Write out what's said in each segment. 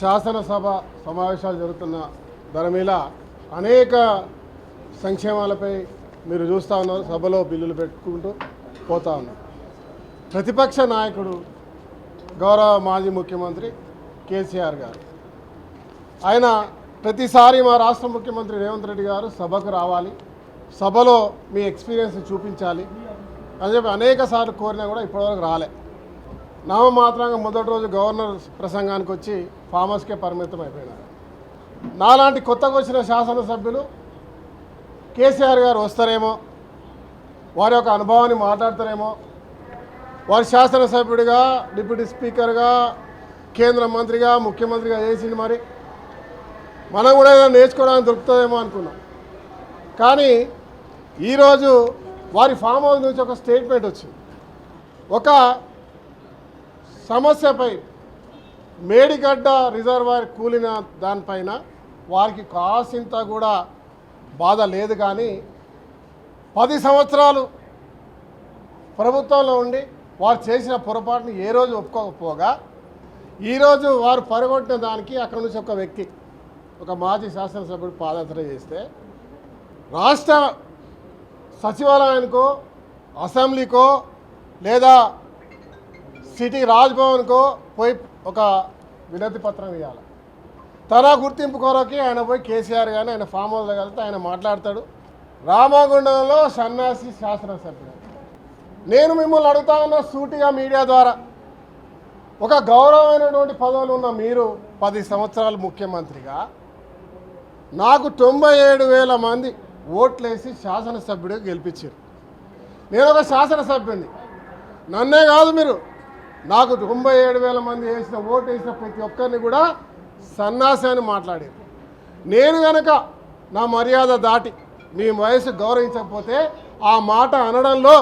శాసనసభ సమావేశాలు జరుగుతున్న ధరమీల అనేక సంక్షేమాలపై మీరు చూస్తూ ఉన్నారు. సభలో బిల్లులు పెట్టుకుంటూ పోతా ఉన్నారు. ప్రతిపక్ష నాయకుడు గౌరవ మాజీ ముఖ్యమంత్రి కేసీఆర్ గారు. ఆయన ప్రతిసారి మా రాష్ట్ర ముఖ్యమంత్రి రేవంత్ రెడ్డి గారు సభకు రావాలి. సభలో మీ ఎక్స్పీరియన్స్ చూపించాలి. అని చెప్పి అనేక సార్లు కోరినా కూడా ఇప్పటివరకు రాలే. నామమాత్రంగా మొదటి రోజు గవర్నర్ ప్రసంగానికి వచ్చి ఫార్మర్స్కే పరిమితం అయిపోయినారు. నాలాంటి కొత్తగా వచ్చిన శాసనసభ్యులు కేసీఆర్ గారు వస్తారేమో వారి యొక్క అనుభవాన్ని మాట్లాడతారేమో వారి శాసనసభ్యుడిగా డిప్యూటీ స్పీకర్గా కేంద్ర మంత్రిగా ముఖ్యమంత్రిగా చేసింది మరి. మనం కూడా ఏదైనా నేర్చుకోవడానికి దొరుకుతుందేమో అనుకున్నాం. కానీ ఈరోజు వారి ఫామ్ హౌస్ నుంచి ఒక స్టేట్మెంట్ వచ్చింది. ఒక సమస్యపై మేడిగడ్డ రిజర్వాయర్ కూలిన దానిపైన వారికి కాసింత కూడా బాధ లేదు కానీ పది సంవత్సరాలు ప్రభుత్వంలో ఉండి వారు చేసిన పొరపాటుని ఏ రోజు ఒప్పుకోకపోగా ఈరోజు వారు పరగొట్టిన దానికి అక్కడి నుంచి ఒక వ్యక్తి ఒక మాజీ శాసనసభ్యుడు పాదయాత్ర చేస్తే రాష్ట్ర సచివాలయానికో అసెంబ్లీకో లేదా సిటీ రాజ్భవన్కో పోయి ఒక వినతి పత్రం ఇవ్వాలి తన గుర్తింపు కొరకి ఆయన పోయి కేసీఆర్ కానీ ఆయన ఫామ్ హౌస్లో కలిగితే ఆయన మాట్లాడతాడు. రామగుండంలో సన్యాసి శాసనసభ్యుడు. నేను మిమ్మల్ని అడుగుతా ఉన్న సూటిగా మీడియా ద్వారా. ఒక గౌరవమైనటువంటి పదవులు ఉన్న మీరు పది సంవత్సరాలు ముఖ్యమంత్రిగా నాకు తొంభై ఏడు వేల మంది ఓట్లేసి శాసనసభ్యుడిగా గెలిపించారు. నేను ఒక శాసనసభ్యుడిని. నన్నే కాదు మీరు. నాకు తొంభై ఏడు వేల మంది వేసిన ఓటు వేసిన ప్రతి ఒక్కరిని కూడా సన్నాసి అని మాట్లాడారు. నేను గనక నా మర్యాద దాటి మీ వయసు గౌరవించకపోతే ఆ మాట అనడంలో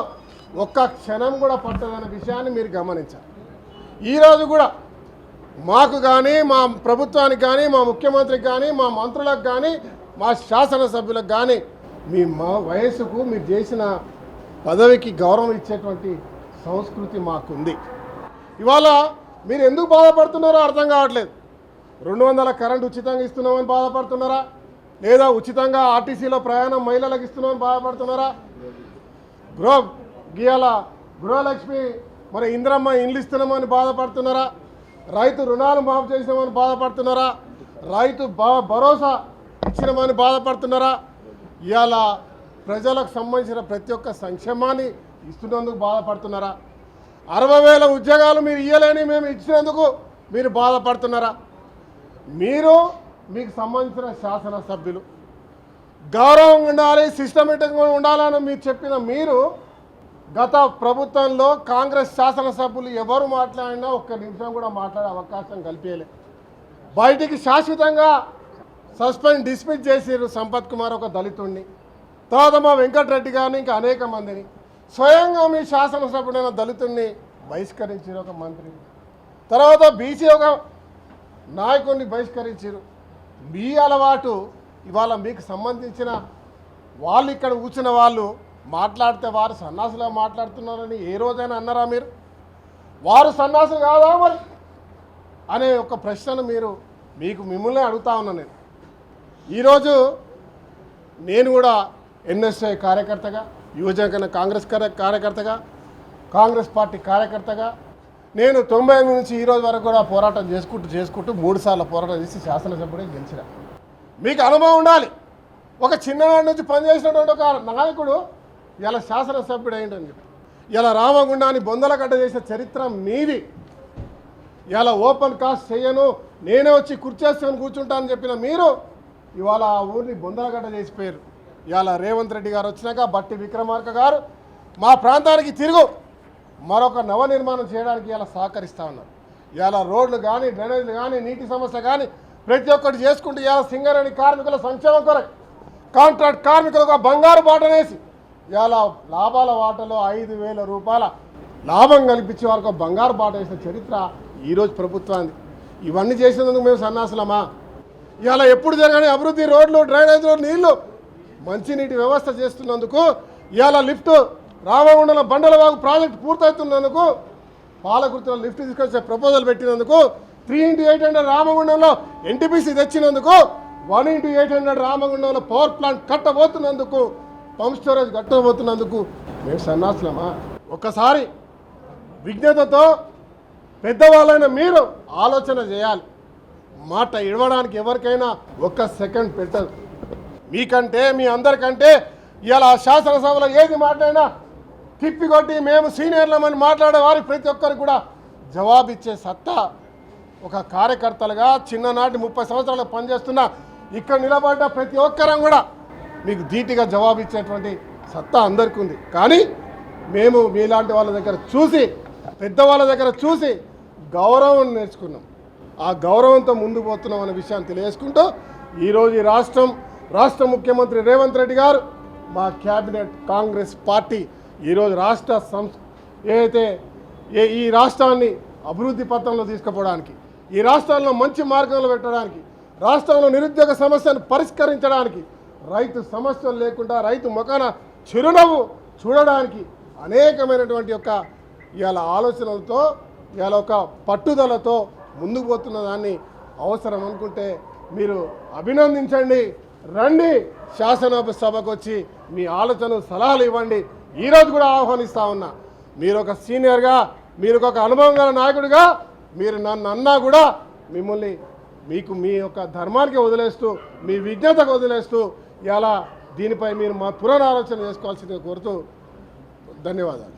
ఒక్క క్షణం కూడా పట్టదన్న విషయాన్ని మీరు గమనించాలి. ఈరోజు కూడా మాకు కానీ మా ప్రభుత్వానికి కానీ మా ముఖ్యమంత్రికి కానీ మా మంత్రులకు కానీ మా శాసనసభ్యులకు కానీ మీ మా వయసుకు మీరు చేసిన పదవికి గౌరవం ఇచ్చేటువంటి సంస్కృతి మాకుంది. ఇవాళ మీరు ఎందుకు బాధపడుతున్నారో అర్థం కావట్లేదు. రెండు వందల కరెంట్ ఉచితంగా ఇస్తున్నామని బాధపడుతున్నారా? లేదా ఉచితంగా ఆర్టీసీలో ప్రయాణం మహిళలకు ఇస్తున్నామని బాధపడుతున్నారా? గృహ గీయాల గృహలక్ష్మి మరి ఇంద్రమ్మ ఇండ్లు ఇస్తున్నామని బాధపడుతున్నారా? రైతు రుణాలు మాఫ్ చేసినామని బాధపడుతున్నారా? రైతు భ- భరోసా ఇచ్చినామని బాధపడుతున్నారా? ఇవాళ ప్రజలకు సంబంధించిన ప్రతి ఒక్క సంక్షేమాన్ని ఇస్తున్నందుకు బాధపడుతున్నారా? అరవై వేల ఉద్యోగాలు మీరు ఇవ్వలేని మేము ఇచ్చినందుకు మీరు బాధపడుతున్నారా? మీరు మీకు సంబంధించిన శాసనసభ్యులు గౌరవంగా ఉండాలి సిస్టమేటిక్గా ఉండాలని మీరు చెప్పిన మీరు గత ప్రభుత్వంలో కాంగ్రెస్ శాసనసభ్యులు ఎవరు మాట్లాడినా ఒక్క నిమిషం కూడా మాట్లాడే అవకాశం కల్పించలే బయటికి శాశ్వతంగా సస్పెండ్ డిస్మిస్ చేసిర్రు సంపత్ కుమార్ ఒక దళితుడిని తర్వాత మా వెంకటరెడ్డి గారిని ఇంకా అనేక మందిని. స్వయంగా మీ శాసనసభ్యుడైన దళితుడిని బహిష్కరించారు ఒక మంత్రి. తర్వాత బీసీ ఒక నాయకుడిని బహిష్కరించారు. మీ అలవాటు ఇవాళ మీకు సంబంధించిన వాళ్ళు ఇక్కడ కూర్చున్న వాళ్ళు మాట్లాడితే వారు సన్నాసులా మాట్లాడుతున్నారని ఏ రోజైనా అన్నారా మీరు? వారు సన్నాసులు కాదా మరి? అనే ఒక ప్రశ్నను మీరు మీకు మిమ్మల్ని అడుగుతా ఉన్నా నేను. ఈరోజు నేను కూడా ఎన్ఎస్ఐ కార్యకర్తగా యువజన కాంగ్రెస్ కార్యకర్తగా కాంగ్రెస్ పార్టీ కార్యకర్తగా నేను తొంభై ఎనిమిది నుంచి ఈ రోజు వరకు కూడా పోరాటం చేసుకుంటూ చేసుకుంటూ మూడు సార్లు పోరాటం చేసి శాసనసభ్యుడే గెలిచిన. మీకు అనుభవం ఉండాలి. ఒక చిన్ననాటి నుంచి పనిచేసినటువంటి ఒక నాయకుడు ఇలా శాసనసభ్యుడు అయ్యిండని చెప్పి. ఇలా రామగుండాన్ని బొందలగడ్డ చేసిన చరిత్ర మీది. ఇలా ఓపెన్ కాస్ట్ చేయను నేనే వచ్చి కుర్చేసుకొని కూర్చుంటానని చెప్పిన మీరు ఇవాళ ఆ ఊరిని బొందలగడ్డ చేసిపోయారు ఇవాళ రేవంత్ రెడ్డి గారు వచ్చినాక బట్టి విక్రమార్క గారు మా ప్రాంతానికి తిరుగు. మరొక నవ నిర్మాణం చేయడానికి ఇలా సహకరిస్తూ ఉన్నారు. ఇవాళ రోడ్లు కానీ డ్రైనేజీలు కానీ నీటి సమస్య కానీ ప్రతి ఒక్కటి చేసుకుంటూ ఇవాళ సింగరేణి కార్మికుల సంక్షేమం కొరకు కాంట్రాక్ట్ కార్మికులకు ఒక బంగారు బాటనేసి ఇవాళ లాభాల వాటలో ఐదు వేల రూపాయల లాభం కల్పించే వారికి ఒక బంగారు బాట వేసిన చరిత్ర ఈరోజు ప్రభుత్వానికి ఇవన్నీ చేసినందుకు మేము సన్నాసులమా? ఇవాళ ఎప్పుడు జరగని అభివృద్ధి రోడ్లు డ్రైనేజీలు నీళ్ళు మంచినీటి వ్యవస్థ చేస్తున్నందుకు ఇవాళ లిఫ్ట్ రామగుండల బండలవాగు ప్రాజెక్ట్ పూర్తవుతున్నందుకు పాలకుర్తిలో లిఫ్ట్ తీసుకొచ్చే ప్రపోజల్ పెట్టినందుకు త్రీ ఇంటూ ఎయిట్ హండ్రెడ్ రామగుండంలో ఎన్టీపీసీ తెచ్చినందుకు వన్ ఇంటూ ఎయిట్ హండ్రెడ్ రామగుండంలో పవర్ ప్లాంట్ కట్టబోతున్నందుకు పంప్ స్టోరేజ్ కట్టబోతున్నందుకు మేము సన్నాసులమా? ఒక్కసారి విజ్ఞతతో పెద్దవాళ్ళైన మీరు ఆలోచన చేయాలి. మాట ఇడవడానికి ఎవరికైనా ఒక్క సెకండ్ పెట్టదు. మీకంటే మీ అందరికంటే ఇలా శాసనసభలో ఏది మాట్లాడినా తిప్పికొట్టి మేము సీనియర్లమని మాట్లాడే వారికి ప్రతి ఒక్కరు కూడా జవాబిచ్చే సత్తా ఒక కార్యకర్తలుగా చిన్ననాటి ముప్పై సంవత్సరాలు పనిచేస్తున్న ఇక్కడ నిలబడ్డ ప్రతి ఒక్కరం కూడా మీకు ధీటిగా జవాబిచ్చేటువంటి సత్తా అందరికీ ఉంది. కానీ మేము మీలాంటి వాళ్ళ దగ్గర చూసి పెద్దవాళ్ళ దగ్గర చూసి గౌరవం నేర్చుకున్నాం. ఆ గౌరవంతో ముందు పోతున్నాం అనే విషయాన్ని తెలియజేసుకుంటూ ఈరోజు ఈ రాష్ట్రం రాష్ట్ర ముఖ్యమంత్రి రేవంత్ రెడ్డి గారు మా క్యాబినెట్ కాంగ్రెస్ పార్టీ ఈరోజు రాష్ట్ర సంస్ ఏదైతే ఏ ఈ రాష్ట్రాన్ని అభివృద్ధి పథంలో తీసుకుపోవడానికి ఈ రాష్ట్రాల్లో మంచి మార్గంలో పెట్టడానికి రాష్ట్రంలో నిరుద్యోగ సమస్యను పరిష్కరించడానికి రైతు సమస్యలు లేకుండా రైతు ముఖాన చిరునవ్వు చూడడానికి అనేకమైనటువంటి యొక్క ఇవాళ ఆలోచనలతో ఇవాళ ఒక పట్టుదలతో ముందుకు పోతున్న దాన్ని అవసరం అనుకుంటే మీరు అభినందించండి. రండి శాసనసభ సభకు వచ్చి మీ ఆలోచన సలహాలు ఇవ్వండి. ఈరోజు కూడా ఆహ్వానిస్తూ ఉన్నా. మీరు ఒక సీనియర్గా మీరు ఒక అనుభవం గల నాయకుడిగా మీరు నన్ను అన్నా కూడా మిమ్మల్ని మీకు మీ యొక్క ధర్మానికి వదిలేస్తూ మీ విజ్ఞతకు వదిలేస్తూ ఇలా దీనిపై మీరు మా పునరాలోచన చేసుకోవాల్సిందిగా కోరుతూ ధన్యవాదాలు.